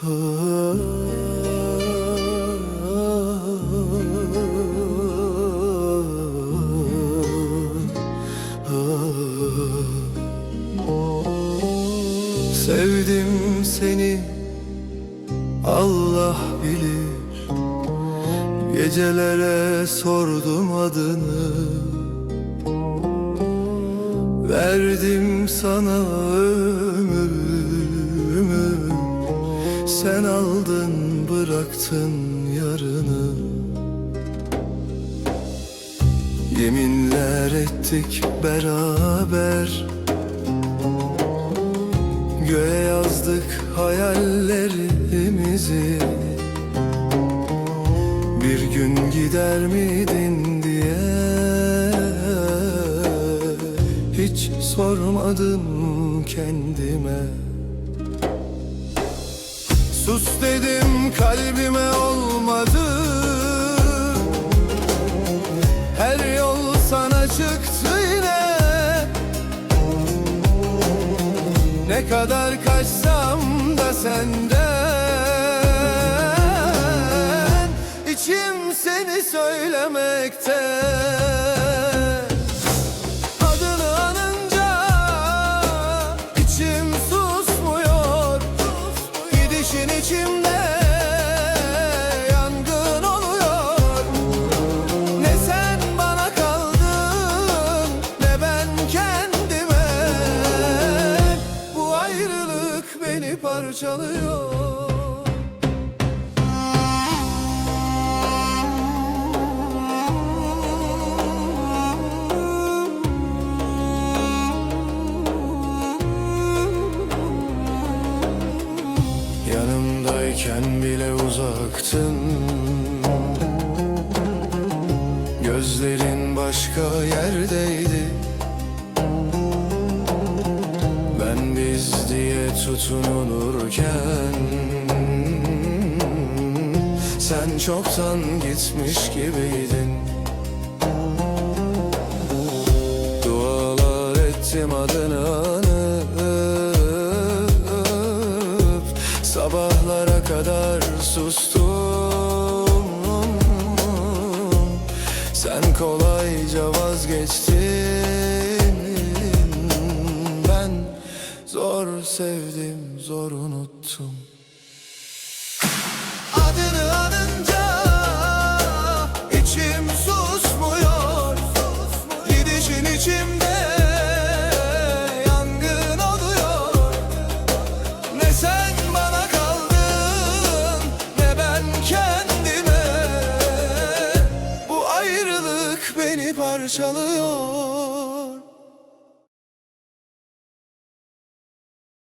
Sevdim seni Allah bilir. Gecelere sordum adını. Verdim sana ömrümü Sen aldın bıraktın yarını. Yeminler ettik beraber. Göğe yazdık hayallerimizi. Bir gün gider miydin diye Hiç sormadım kendime Sus dedim kalbime olmadı. Her yol sana çıktı yine. Ne kadar kaçsam da senden İçim seni söylemekte içimde yangın oluyor. Ne sen bana kaldın ne ben kendime. Bu ayrılık beni parçalıyor Yanımdayken bile uzaktın. Gözlerin başka yerdeydi. Ben biz diye tutunulurken Sen çoktan gitmiş gibiydin. Dualar ettim adını kadar sustum. Sen kolayca vazgeçtin. Ben zor sevdim zor unuttum kendime